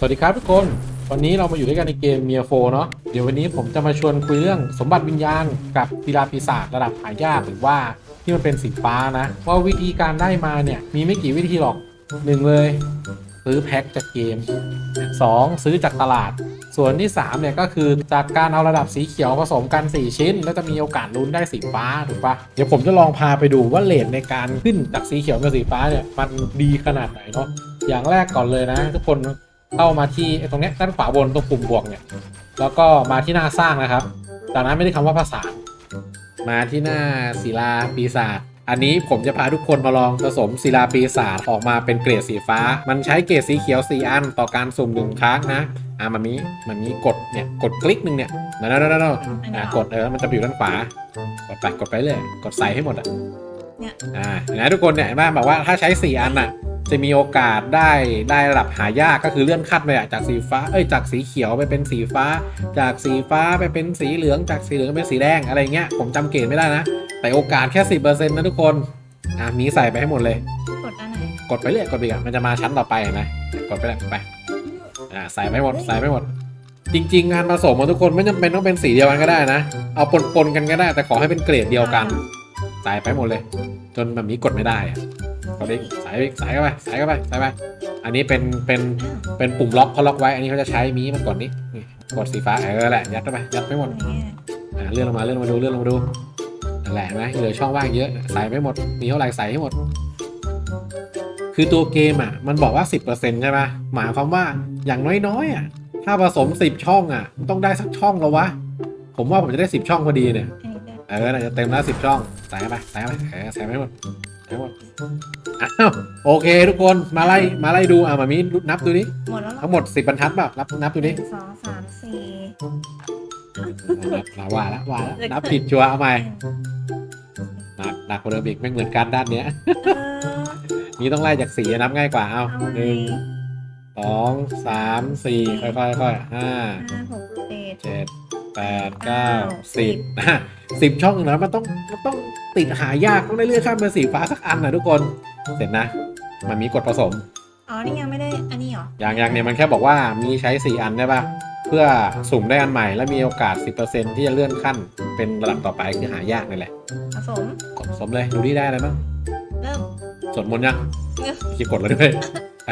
สวัสดีครับทุกคน วันนี้เรามาอยู่ด้วยกันในเกมเมียโฟเนาะ เดี๋ยววันนี้ผมจะมาชวนคุยเรื่องสมบัติวิญญาณกับกีฬาปีศาจระดับหายากหรือว่าที่มันเป็นสีฟ้านะ ว่าวิธีการได้มาเนี่ยมีไม่กี่วิธีหรอกหนึ่งเลยซื้อแพ็คจากเกม 2. ซื้อจากตลาด ส่วนที่3เนี่ยก็คือจากการเอาระดับสีเขียวผสมกัน 4 ชิ้น แล้วจะมีโอกาสลุ้นได้สีฟ้าถูกปะเดี๋ยวผมจะลองพาไปดูว่าเลทในการขึ้นจากสีเขียวเป็นสีฟ้าเนี่ยมันดีขนาดไหนเนาะอย่างแรกก่อนเลยนะ ทุกคน เข้ามาที่ไอ้ตรงเนี้ยด้านขวาบนตรงปุ่มบวกเนี่ย แล้วก็มาที่หน้าสร้างนะครับ จากนั้นไม่ได้คำว่าภาษา มาที่หน้าศิลาปีศาจอันนี้ผมจะพาทุกคนมาลองผสมศิลาปีศาจออกมาเป็นเกรดสีฟ้า มันใช้เกรดสีเขียว 4 อัน ต่อการสุ่มหนึ่งครั้งนะอะมันมีมันมีกดเนี่ยกดคลิกหนึ่งเนี่ยนั่นนั่นนั่นนั่นอะกดเออมันจะอยู่ด้านขวากดไปกดไปเลย กดใส่ให้หมดอะเนี่ยอ่าเห็นะทุกคนเนี่ยเห็นไหมบอกว่าถ้าใช้ 4 อันน่ะ จะมีโอกาสได้ได้ระดับหายากก็คือเลื่อนขั้นไปอะจากสีฟ้าเอ้ยจากสีเขียวไปเป็นสีฟ้า จากสีฟ้าไปเป็นสีเหลืองจากสีเหลืองเป็นสีแดงอะไรเงี้ยผมจำเกณฑ์ไม่ได้นะ แต่โอกาสแค่สิบเปอร์เซ็นต์นะทุกคนอะมีใส่ไปให้หมดเลย กดอันไหนกดไปเรื่อยกดไปอีกอะมันจะมาชั้นต่อไปเห็นะกดไปเลยไปอ่าใส่ไปหมดใส่ไปหมด จริง ๆ งานผสมของทุกคนไม่จำเป็นต้องเป็นสีเดียวกันก็ได้นะ เอาปนๆกันก็ได้ แต่ขอให้เป็นเกรดเดียวกันใส่ไปหมดเลย จนแบบนี้กดไม่ได้อะ กดอีกใส่ไปอีกใส่เข้าไปใส่เข้าไปใส่ไปอันนี้เป็นเป็นอ้าวเป็นปุ่มล็อกเขาล็อกไว้ อันนี้เขาจะใช้มีมันก่อนนี้นี่กดสีฟ้าเออแหละยัดเข้าไปยัดไปหมดเนี่ยอ่าเลื่อนลงมาเลื่อนลงมาดูเลื่อนลงมาดูนั่นแหละเห็นไหมเหลือช่องว่างเยอะใส่ไม่หมดมีเท่าไหร่ใส่ให้หมด คือตัวเกมอะมันบอกว่า 10%ใช่ไหมหมายความว่าอย่างน้อยๆอะถ้าผสม 10 ช่องอะ ต้องได้สักช่องแล้ววะผมว่าผมจะได้ 10 ช่องพอดีเนี่ยอันนี้ก็เออน่าจะเต็มแล้ว10 ช่องใส่เข้าไปใส่เข้าไปเออใส่ไปให้หมดใส่ให้หมด อ้าวโอเค ทุกคนมาไล่มาไล่ดูอะมามีนับดูดิหมดแล้วเหรอทั้งหมด10บรรทัดเปล่านับนับดูหดินึ่งสองสามสี่นับว่าแล้วว่าแล้วนับผิดชัวร์เอาใหม่หนักหนักกว่าเดิมอีกไม่เหมือนกันด้านเนี้ยเออนี่ต้องไล่จากสีนับง่ายกว่าเอาเอาหนึ่งสองสามสี่ค่อยๆค่อยๆห้าห้าหกเจ็ดเจ็ด แปดเก้าสิบอะสิบช่องนะมันต้องมันต้องติดหายากต้องได้เลือกข้ามเป็นสีฟ้าสักอันนะทุกคนเสร็จนะ มันมีกฎผสมอ๋อนี่ยังไม่ได้อันนี้เหรออย่างอย่างเนี่ยมันแค่บอกว่ามีใช้สี่อันได้ปะเพื่อสุ่มได้อันใหม่และมีโอกาส 10%ที่จะเลื่อนขั้นเป็นระดับต่อไปคือหายากนั่นแหละผสมกดผสมเลยดูที่ได้อะไรบ้างเริ่มสวดมนต์ยังเริ่มคิดกดแล้วด้วย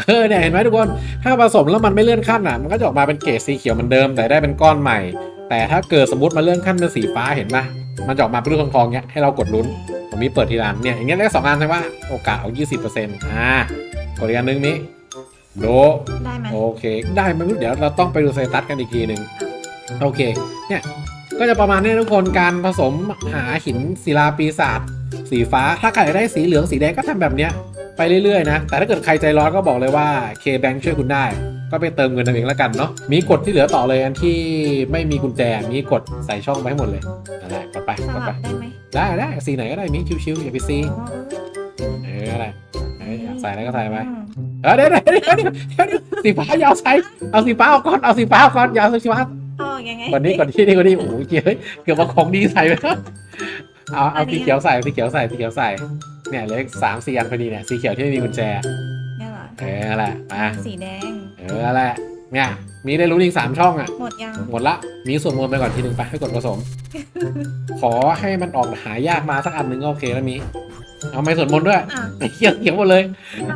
เออเนี่ยเห็นไหมทุกคน ถ้าผสมแล้วมันไม่เลื่อนขั้นอะ มันก็จะออกมาเป็นเกรดสีเขียวเหมือนเดิม แต่ได้เป็นก้อนใหม่ แต่ถ้าเกิดสมมติมาเลื่อนขั้นเป็นสีฟ้าเห็นปะมันจะออกมาเป็นรูปทองทองๆเนี้ยให้เรากดลุ้นผมมีเปิดทีละอันเนี่ยอย่างเงี้ยได้สองอันใช่ปะโอกาสเอา 20%อ่ากดอีกอันนึงนี้โดได้ไหมโอเค ได้ไหมเดี๋ยวเราต้องไปดูสเตตัสกันอีกทีหนึ่งโอเค เนี่ย ก็จะประมาณนี้ทุกคนการผสมหาหินศิลาปีศาจสีฟ้า ถ้าใครอยากได้สีเหลืองสีแดงก็ทำแบบเนี้ยไปเรื่อยๆนะ แต่ถ้าเกิดใครใจร้อนก็บอกเลยว่า K-Bank ช่วยคุณได้ ก็ไปเติมเงินเอาเองแล้วกันเนาะมีกดที่เหลือต่อเลยอันที่ไม่มีกุญแจมีกดใส่ช่องไปให้หมดเลยนั่นแหละกดไปสกดลัไป บได้ไหมได้ได้สีไหนก็ได้มีชิวๆอย่าไปซีอ๋อเอออะไรเอออยากใส่อะไรก็ใส่ไปอืมเออเดี๋ยวเดี๋ยวเดี๋ยวเดี๋ยวเดี๋ยวสีฟ้ายาวใส่เอาสีฟ้าเอาก่อนเอาสีฟ้าเอาก่อนอยาวสีฟ้าอ๋อยังไงก่อนนี้ก่อนที่นี่ก่อนนี้โอ้ยเฮ้ยเกือบเอาของดีใส่ไปแล้วเอาเอาสีเขียวใส่สีเขียวใส่สีเขียวใส่เนี่ยเหลืออกสามสี่อันพอดีเนี่ยสีเขียวที่ไม่มีกุญแจ เนี่ยเหรอเออนั่นแหละมาสีแดง เออนั่นแหละเนี่ยมีได้รู้อีกสามช่องอะ หมดยังหมดละ มีส่วนมนต์ไปก่อนทีหนึ่งไปให้กดผสม ขอให้มันออกหายากมาสักอันหนึ่งก็โอเคแล้วมี เอาไม่ส่วนมนต์ด้วยอะเขียวเขียวหมดเลย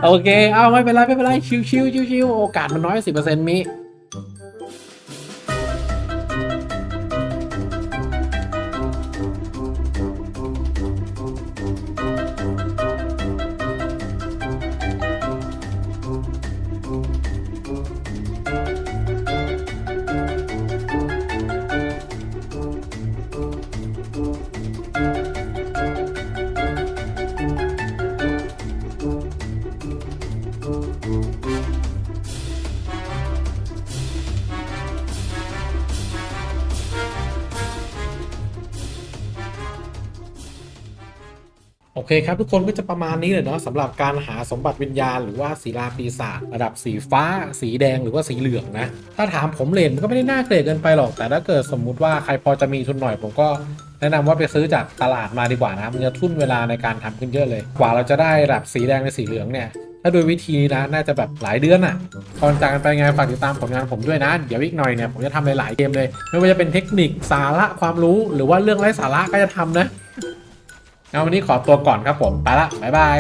โอเค เอาไม่เป็นไรไม่เป็นไรชิวชิวชิวชิวโอกาสมันน้อยสิบเปอร์เซ็นต์มี โอเคครับทุกคนก็จะประมาณนี้เลยเนาะสำหรับการหาสมบัติวิญญาณหรือว่าศีลาปีศาจระดับสีฟ้า สีแดงหรือว่าสีเหลืองนะ ถ้าถามผมเลนก็ไม่ได้น่าเกลียดเกินไปหรอกแต่ถ้าเกิดสมมุติว่าใครพอจะมีทุนหน่อยผมก็แนะนำว่าไปซื้อจากตลาดมาดีกว่านะมันจะทุ่นเวลาในการทำขึ้นเยอะเลย กว่าเราจะได้ระดับสีแดงในสีเหลืองเนี่ยถ้าโดยวิธีนะน่าจะแบบหลายเดือนอะก่อนจากกันไปไงฝากติดตามผลงานผมด้วยนะ เดี๋ยวอีกหน่อยเนี่ยผมจะทำหลายๆเกมเลย ไม่ว่าจะเป็นเทคนิคสาระความรู้หรือว่าเรื่องไร้สาระก็จะทำนะ งั้นวันนี้ขอตัวก่อนครับผม ไปละ บ๊ายบาย